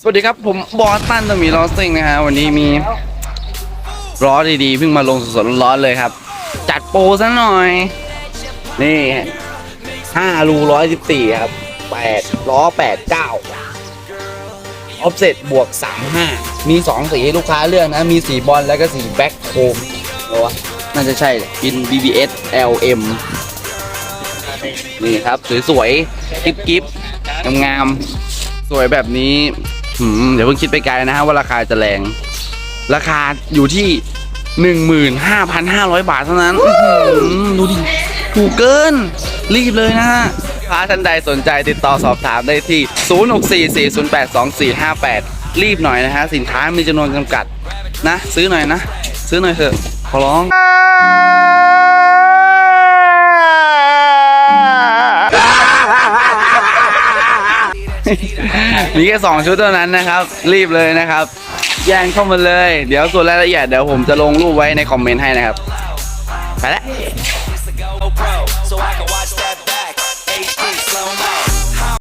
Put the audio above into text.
สวัสดีครับ ผมบอสตันตมีลอสซิงนะฮะวันนี้มีล้อดีๆเพิ่งมาลงสดๆร้อนๆเลยครับ จัดโปรซะหน่อย นี่ห้ารูร้อยสิบสี่ครับแปดล้อแปดเก้าออฟเซ็ตบวกสามห้ามีสองสีให้ลูกค้าเลือกนะ มีสีบอลแล้วก็สีแบ็คโคมหรอวะน่าจะใช่กิน BBS LM นี่ครับ สวยๆกิ๊บกิ๊บๆงามๆสวยแบบนี้ หืมเดี๋ยวเพิ่งคิดไปไกลนะฮะว่าราคาจะแรง ราคาอยู่ที่15,500บาทเท่านั้นอื้อหือดูดิถูกเกิน รีบเลยนะฮะลูกค้าท่านใดสนใจติดต่อสอบถามได้ที่ 0644082458 รีบหน่อยนะฮะ สินค้ามีจำนวนจำกัดนะ ซื้อหน่อยนะ ซื้อหน่อยเถอะ ขอร้อง มีแค่สองชุดเท่านั้นนะครับ รีบเลยนะครับ แย่งเข้ามาเลย เดี๋ยวส่วนรายละเอียดเดี๋ยวผมจะลงรูปไว้ในคอมเมนต์ให้นะครับ ไปแล้ว